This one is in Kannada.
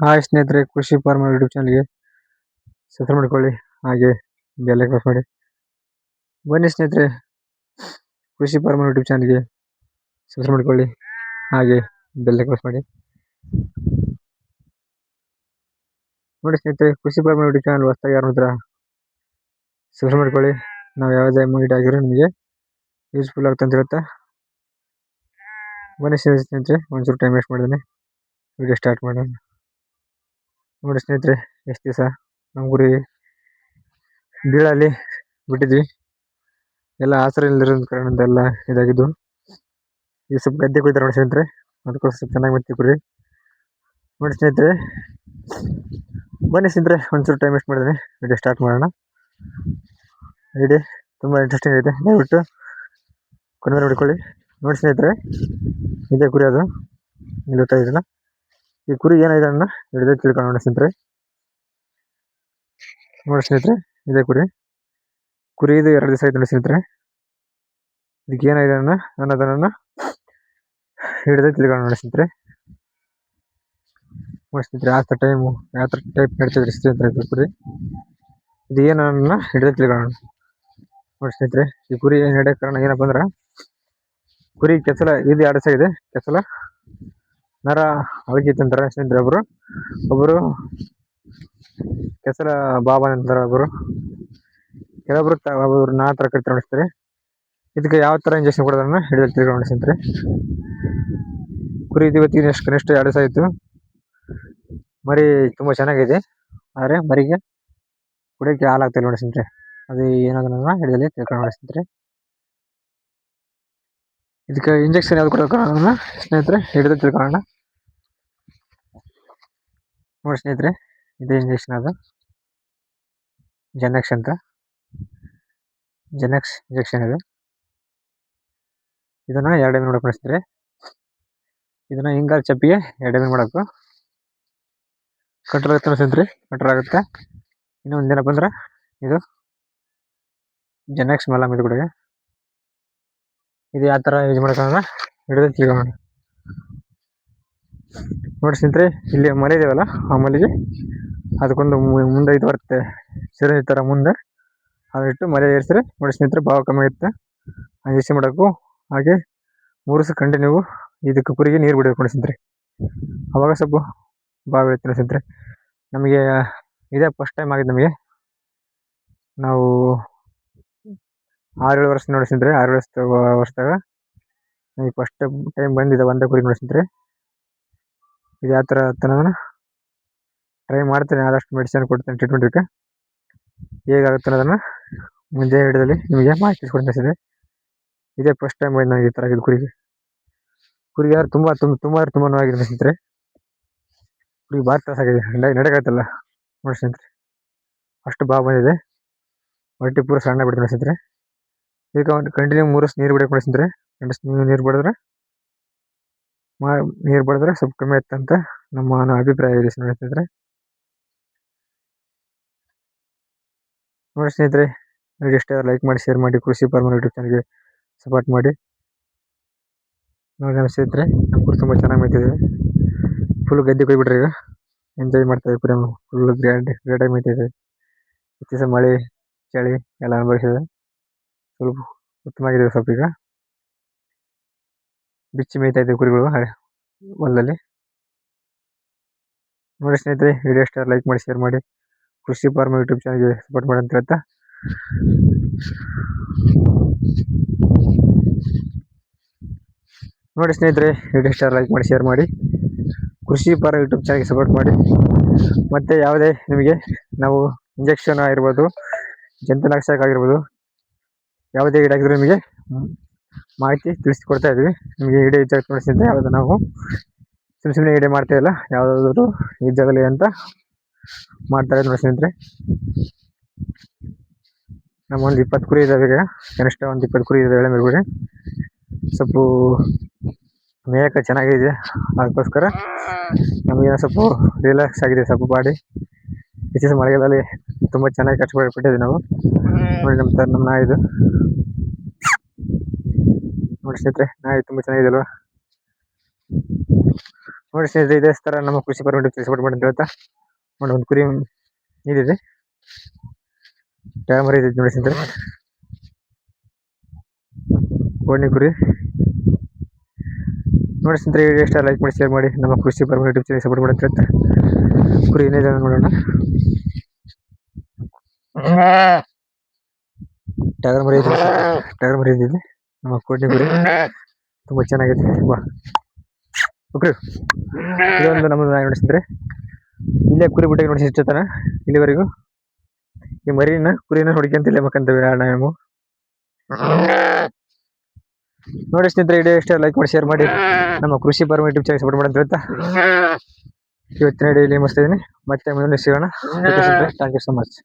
ಹಾಯ್ ಸ್ನೇಹಿತರೆ, ಕೃಷಿ ಫಾರ್ಮರ್ ಯೂಟ್ಯೂಬ್ ಚಾನಲ್ಗೆ ಸಬ್ಸ್ಕ್ರೈಬ್ ಮಾಡ್ಕೊಳ್ಳಿ, ಹಾಗೆ ಬೆಲ್ ಪ್ರೆಸ್ ಮಾಡಿ. ಬನ್ನಿ ಸ್ನೇಹಿತರೆ, ಕೃಷಿ ಫಾರ್ಮರ್ ಯೂಟ್ಯೂಬ್ ಚಾನಲ್ಗೆ ಸಬ್ಸ್ಕ್ರೈಬ್ ಮಾಡ್ಕೊಳ್ಳಿ, ಹಾಗೆ ಬೆಲ್ ಪ್ರೆಸ್ ಮಾಡಿ. ನೋಡಿ ಸ್ನೇಹಿತರೆ, ಕೃಷಿ ಫಾರ್ಮರ್ ಯೂಟ್ಯೂಬ್ ಚಾನಲ್ ಹೊಸ್ದಾಗಿ ಯಾರು ಹತ್ರ ಸಬ್ಸ್ಕ್ರೈಬ್ ಮಾಡ್ಕೊಳ್ಳಿ. ನಾವು ಯಾವುದೇ ಮಾಹಿತಿ ಆಗಿರೋ ನಿಮಗೆ ಯೂಸ್ಫುಲ್ ಆಗುತ್ತೆ ಅಂತ ಹೇಳ್ತಾ ಬನ್ನಿ ಸ್ನೇಹಿತರೆ, ಒಂಚೂರು ಟೈಮ್ ವೇಸ್ಟ್ ಮಾಡಿದ್ದೀನಿ ವಿಡಿಯೋ ಸ್ಟಾರ್ಟ್ ಮಾಡೋಣ. ನೋಡಿ ಸ್ನೇಹಿತರೆ, ಎಷ್ಟು ದಿವಸ ನಮ್ಮ ಗುರಿ ಬೀಳಲ್ಲಿ ಬಿಟ್ಟಿದ್ವಿ. ಎಲ್ಲ ಆಸರೆ ಕಾರಣದಿಂದ ಎಲ್ಲ ಇದಾಗಿದ್ದು. ಈಗ ಸ್ವಲ್ಪ ಗದ್ದೆ ಕೊಯ್ತಾರೆ ನೋಡಿ ಸ್ನೇಹಿತರೆ, ಅದಕ್ಕೋಸ್ಕರ ಸ್ವಲ್ಪ ಚೆನ್ನಾಗಿ ಮತ್ತೆ ಕುರಿ ನೋಡಿ ಸ್ನೇಹಿತರೆ, ಬನ್ನಿ ಸ್ನೇಹಿತರೆ, ಒಂಚೂರು ಟೈಮ್ ವೇಸ್ಟ್ ಮಾಡಿದ್ದೀನಿ ವಿಡಿಯೋ ಸ್ಟಾರ್ಟ್ ಮಾಡೋಣ. ವಿಡಿಯೋ ತುಂಬ ಇಂಟ್ರೆಸ್ಟಿಂಗ್ ಐತೆ ದಯವಿಟ್ಟು ಕೊನೆ ನೋಡ್ಕೊಳ್ಳಿ ನೋಡಿ ಸ್ನೇಹಿತರೆ, ಇದೇ ಗುರಿ ಅದು ಇದೆಯಲ್ಲ ಈ ಕುರಿ ಏನಾಗಿದೆ ಅನ್ನ ಹಿಡಿದು ತಿಳ್ಕೊಳ್ಳೋಣ ಸ್ನೇಹಿತರೆ. ನೋಡಿ ಸ್ನೇಹಿತರೆ, ಇದೇ ಕುರಿ. ಕುರಿ ಇದು ಎರಡು ದಿವಸ ಆಯ್ತು ನೋಡಿ ಸ್ನೇಹಿತರೆ. ಇದಕ್ಕೆ ಏನಾಗಿದೆ ಅನ್ನ ಅನ್ನೋದನ್ನ ತಿಳ್ಕೊಂಡು ತಿಳ್ಕೊಳ್ಳೋಣ ಸ್ನೇಹಿತರೆ. ನೋಡಿ ಸ್ನೇಹಿತರೆ, ಯಾವ ಟೈಮು ಯಾವ ಥರ ಟೈಪ್ ನಡೀತಿದ್ರಿ ಸ್ನೇಹಿತರೆ ಕುರಿ? ಇದು ಏನನ್ನ ಹಿಡಿದು ತಿಳ್ಕೊಳ್ಳೋಣ ನೋಡಿ ಸ್ನೇಹಿತರೆ, ಈ ಕುರಿ ನಡೆಯೋ ಕಾರಣ ಏನಪ್ಪ ಅಂದ್ರೆ ಕುರಿ ಕೆಸಲ ಇದು ಎರಡು ದಿವಸ ಇದೆ ಕೆಸಲ ನರ ಅಳಗಿತ್ತು ಅಂತಾರೆ ಸ್ನೇಹಿತರೆ ಒಬ್ಬರು ಒಬ್ಬರು ಕೆಸರ ಬಾಬಾ ಅಂತಾರೆ ಒಬ್ಬರು ಕೆಲವೊಬ್ರು ಒಬ್ಬರು ನಾ ಥರ ಕರಿತಾರೆ ನೋಡಿಸ್ತಾರೆ ಇದಕ್ಕೆ ಯಾವ ಥರ ಇಂಜೆಕ್ಷನ್ ಕೊಡೋದನ್ನ ಹಿಡಿದು ತಿಳ್ಕೊಂಡು ಸ್ನೇಹಿತರೆ. ಕುರಿ ಇವತ್ತಿಗೆ ಎಷ್ಟು ಕನಿಷ್ಠ ಎರಡು ಆಯಿತು. ಮರಿ ತುಂಬ ಚೆನ್ನಾಗಿದೆ. ಆದರೆ ಮರಿಗೆ ಕುಡಿಯೋಕ್ಕೆ ಹಾಲಾಗ್ತಿಲ್ಲ ನೋಡಿ ಸ್ನೇಹಿತರೆ. ಅದು ಏನಾದ್ರೂ ಹಿಡಿದಲ್ಲಿ ತಿಳ್ಕೊಂಡು ಸ್ನೇಹಿತರೆ. ಇದಕ್ಕೆ ಇಂಜೆಕ್ಷನ್ ಯಾವ್ದು ಕೊಡೋಕೆ ಸ್ನೇಹಿತರೆ ಹಿಡಿದು ತಿಳ್ಕೊಳ್ಳೋಣ. ನೋಡಿ ಸ್ನೇಹಿತರೆ, ಇದೇ ಇಂಜೆಕ್ಷನ್ ಅದು ಜೆನೆಕ್ಸ್ ಅಂತ. ಜೆನೆಕ್ಸ್ ಇಂಜೆಕ್ಷನ್ ಇದು. ಇದನ್ನ ಎರಡು ಎಂ ನೋಡಕ್ಕೆ ಸ್ನೇಹಿತರೆ ಇದನ್ನ ಹಿಂಗಾರ ಚಪ್ಪಿಗೆ ಎರಡು ಮಾಡಬೇಕು. ಕಂಟ್ರೋಲ್ ಆಗುತ್ತೆ ಸ್ನೇಹಿತರೆ, ಕಂಟ್ರೋಲ್ ಆಗುತ್ತೆ? ಇನ್ನೂ ಒಂದೇನಪ್ಪ ಅಂದ್ರೆ ಇದು ಜೆನೆಕ್ಸ್ ಮಲಮ್ ಇದು ಕೂಡ ಇದು ಯಾವ ಥರ ಯೂಸ್ ಮಾಡೋಕ್ಕಂದ್ರೆ ಹಿಡಿದು ತಿಳ್ಕೊಳ್ಳೋಣ. ನೋಡಿ ಸ್ನೇಹಿತರೆ, ಇಲ್ಲಿ ಮನೆ ಇದೆಯಲ್ಲ, ಆ ಮನೆಗೆ. ಅದಕ್ಕೊಂದು ಮುಂದೆ ಇದು ಬರುತ್ತೆ ಸಿರಂಜಿ ಥರ ಮುಂದೆ. ಅದಿಟ್ಟು ಮಲೆ ಏರಿಸಿದ್ರೆ, ನೋಡಿ ಸ್ನೇಹಿತರೆ, ಭಾವ ಕಮ್ಮಿ ಆಗುತ್ತೆ. ಸಿ ಮಾಡೋಕ್ಕೂ ಹಾಗೆ ಮೂರು ಸಹ ಕಂಟಿನ್ಯೂ ಇದಕ್ಕೆ ಕುರಿಗೆ ನೀರು ಬಿಡಬೇಕು ನೋಡಿ ಸ್ನೇಹಿತರೆ. ಅವಾಗ ಸ್ವಲ್ಪ ಭಾವ ಇರುತ್ತೆ ಸ್ನೇಹಿತರೆ. ನಮಗೆ, ಇದೇ ಫಸ್ಟ್ ಟೈಮ್ ಆಗಿದೆ ನಮಗೆ. ನಾವು ಆರು ಏಳು ವರ್ಷ ನೋಡಿ ಸ್ನೇಹಿತರೆ ಆರು ವರ್ಷ, ವರ್ಷದಾಗ ನಮಗೆ ಫಸ್ಟ್ ಟೈಮ್ ಬಂದಿದೆ ಒಂದೇ ಕುರಿ ನೋಡಿ ಸ್ನೇಹಿತರೆ. ಇದು ಯಾವ ಥರ ನಾನು ಟ್ರೈ ಮಾಡ್ತೀನಿ, ಆದಷ್ಟು ಮೆಡಿಸಿನ್ ಕೊಡ್ತೀನಿ ಇದಕ್ಕೆ ಹೇಗಾಗುತ್ತೆ ಅನ್ನೋದನ್ನು ಮುಂದೆ ಹಿಡಿದಲ್ಲಿ ನಿಮಗೆ ಮಾಹಿತಿ ಕೊಡ್ತೀನಿ ಇದೇ ಫಸ್ಟ್ ಟೈಮ್ ಬಂದು ನನಗೆ ಈ ಥರ ಇದು ಕುರಿಗೆ. ಕುರಿಗೆ ಯಾರು ತುಂಬ ತುಂಬ ತುಂಬ ತುಂಬ ನೋವಾಗಿದೆ ಸ್ನೇಹಿತರೆ. ಕುರಿಗೆ ಭಾಳ ತ್ರಾಸಾಗಿದೆ ನಡೆಗಾಯ್ತಲ್ಲ ನೋಡಿ ಸ್ನೇಹಿತರೆ. ಅಷ್ಟು ಭಾವ ಬಂದಿದೆ. ಹೊಟ್ಟೆ ಪೂರ ಸಣ್ಣ ಬಿಡ್ತೀನಿ ಸ್ನೇಹಿತರೆ. ಒಂದು ಕಂಟಿನ್ಯೂ ಮೂರು ನೀರು ಬಿಡಕ್ಕೆ ಸ್ನೇಹಿತರೆ. ನೀರು ಬಿಡಿದ್ರೆ ನೀರು ಬಡಿದ್ರೆ ಸ್ವಲ್ಪ ಕಮ್ಮಿ ಅಂತ ನಮ್ಮ ಅಭಿಪ್ರಾಯ ಇದೆ ಸ್ನೇಹಿತರೆ. ನೋಡಿ ಸ್ನೇಹಿತರೆ ವಿಡಿಯೋ ಇಷ್ಟ ಲೈಕ್ ಮಾಡಿ ಶೇರ್ ಮಾಡಿ, ಕೃಷಿ ಫಾರ್ಮರ್ ಯೂಟ್ಯೂಬ್ ಚಾನಲ್ಗೆ ಸಪೋರ್ಟ್ ಮಾಡಿ. ನೋಡಿ ನಮ್ಮ ಸ್ನೇಹಿತರೆ ನಮ್ಮ ಕುರಿ ತುಂಬ ಚೆನ್ನಾಗಿ ಮೇಯ್ತಿದ್ದೀವಿ ಫುಲ್ ಗದ್ದೆ ಕೊಯ್ಬಿಟ್ರೆ ಈಗ. ಎಂಜಾಯ್ ಮಾಡ್ತಾಯಿದೆ ಕುರಿ ಫುಲ್ ಗ್ರ್ಯಾಂಡ್ ಗ್ರೇಟಾಗಿ ಮೇಯ್ತಿದ್ದೀವಿ ಇತ್ತೀಚೆ ಮಳೆ, ಚಳಿ ಎಲ್ಲ ಅನುಭವಿಸಿದೆ. ಸ್ವಲ್ಪ ಉತ್ತಮವಾಗಿದೆ ಸ್ವಲ್ಪ ಈಗ. ಬಿಚ್ಚಿ ಮೇಯ್ತಾ ಇದೆ ಕುರಿಗಳು ಹೊಲದಲ್ಲಿ. ನೋಡಿ ಸ್ನೇಹಿತರೆ ವಿಡಿಯೋ ಸ್ಟಾರ್ ಲೈಕ್ ಮಾಡಿ ಶೇರ್ ಮಾಡಿ. ಕೃಷಿ ಫಾರ್ಮ್ ಯೂಟ್ಯೂಬ್ ಚಾನಲ್ಗೆ ಸಪೋರ್ಟ್ ಮಾಡಿ ಅಂತ ಹೇಳ್ತಾ. ನೋಡಿ ಸ್ನೇಹಿತರೆ ವಿಡಿಯೋ ಸ್ಟಾರ್ ಲೈಕ್ ಮಾಡಿ ಶೇರ್ ಮಾಡಿ. ಕೃಷಿ ಫಾರ್ಮ್ ಯೂಟ್ಯೂಬ್ ಚಾನಲ್ಗೆ ಸಪೋರ್ಟ್ ಮಾಡಿ. ಮತ್ತು ಯಾವುದೇ ನಿಮಗೆ ನಾವು ಇಂಜೆಕ್ಷನ್ ಆಗಿರ್ಬೋದು, ಜಂತುನಾಶಕ ಆಗಿರ್ಬೋದು, ಯಾವುದೇ ಗಿಡ ಆಗಿದ್ರು ನಿಮಗೆ ಮಾಹಿತಿ ತಿಳಿಸ್ಕೊಡ್ತಾ ಇದ್ವಿ. ನಿಮಗೆ ವಿಡಿಯೋ ಇಷ್ಟ ಅಂತ ಯಾವುದು ನಾವು ಸುಮ್ಮನೆ ಸುಮ್ಮನೆ ಇಡೀ ಮಾಡ್ತಾ ಇಲ್ಲ. ಯಾವುದಾದ್ರು ಇದ್ದಾಗಲಿ ಅಂತ ಮಾಡ್ತಾ ಇದ್ದೀವಿ ನೋಡಿ ಸ್ನೇಹಿತರೆ. ನಮ್ಮೊಂದು ಇಪ್ಪತ್ತು ಕುರಿ ಇದ್ದಾವೆ ಈಗ. ಕನಿಷ್ಠ ಒಂದು ಇಪ್ಪತ್ತು ಕುರಿ ಇದ್ದಾವೆ ಎಳೆ ಸ್ವಲ್ಪ ಮೇಯಕ್ಕೆ ಚೆನ್ನಾಗಿದೆ. ಅದಕ್ಕೋಸ್ಕರ ನಮಗೇನೋ ಸ್ವಲ್ಪ ರಿಲ್ಯಾಕ್ಸ್ ಆಗಿದೆ. ಸ್ವಲ್ಪ ಬಾಡಿ ಇತ್ತೀಚಿನ ಮಳೆಗಾಲದಲ್ಲಿ ತುಂಬ ಚೆನ್ನಾಗಿ ಕಷ್ಟಪಟ್ಟಿದ್ದೀವಿ ನಾವು. ನೋಡಿ ನಮ್ಮ ನಮ್ಮ ನಾಯಿದು. ನೋಡಿ ಸ್ನೇಹಿತರೆ ನಾಯಿ ತುಂಬ ಚೆನ್ನಾಗಿದೆ ಅಲ್ವಾ ನೋಡಿ ಸ್ನೇಹಿತರೆ ಇದೇ ಥರ ನಮ್ಮ ಕೃಷಿ ಪರವಾಗಿ ಸಪೋರ್ಟ್ ಮಾಡಿ ಅಂತ ಹೇಳ್ತಾ ನೋಡಿ ಒಂದು ಕುರಿ ಇದಿದೆ. ಟ್ಯಾಮರ್ ಇದೆ ನೋಡಿ ಸ್ನೇಹಿತರೆ. ಕುರಿ. ನೋಡಿ ಸ್ನೇಹಿತರೆ ವಿಡಿಯೋ ಇಷ್ಟ ಲೈಕ್ ಮಾಡಿ ಶೇರ್ ಮಾಡಿ ನಮ್ಮ ಕೃಷಿ ಪರವಾಗಿ ಯೂಟ್ಯೂಬ್ ಚಾನಲ್ ಸಪೋರ್ಟ್ ಮಾಡಿ ಅಂತ ಹೇಳ್ತಾ. ಕುರಿ ಏನಿದೆ ನೋಡೋಣ. ಟಗರ್ ಮರಿ ಇದೆ. ಟಗರ್ ಮರಿ ಇದೆ. ನಮ್ಮ ಕೋಟೆ ಕುರಿ ತುಂಬಾ ಚೆನ್ನಾಗಿದೆ ಬಾ ಓಕೆ. ಇದೊಂದು ನಮ್ಮದು ನೋಡಿಸಿದ್ರೆ. ಇಲ್ಲೇ ಕುರಿ ಬಿಟ್ಟಿಗೆ ನೋಡಿ ಇಷ್ಟತನ ಇಲ್ಲಿವರೆಗೂ? ಈ ಮರಿನ ಕುರಿನ ಹೊಡಿಕೊಂತ ಇಲ್ಲೇ ಮಕ್ಕಂತೇವೆ ನಾವು. ನೋಡಿ ಸ್ನೇಹಿತರೆ ವಿಡಿಯೋ ಇಷ್ಟ ಲೈಕ್ ಮಾಡಿ ಶೇರ್ ಮಾಡಿ. ನಮ್ಮ ಕೃಷಿ ಪರಮ ಯೂಟ್ಯೂಬ್ ಚಾನಲ್ ಸಪೋರ್ಟ್ ಮಾಡಿ ಅಂತ ಹೇಳ್ತಾ. ಇವತ್ತಿನ ಡೈಲಿ ಮಸ್ತ್ ಇದೀನಿ. ಮತ್ತೆ ಮುಂದೆ ಸಿಗೋಣ. Thank you so much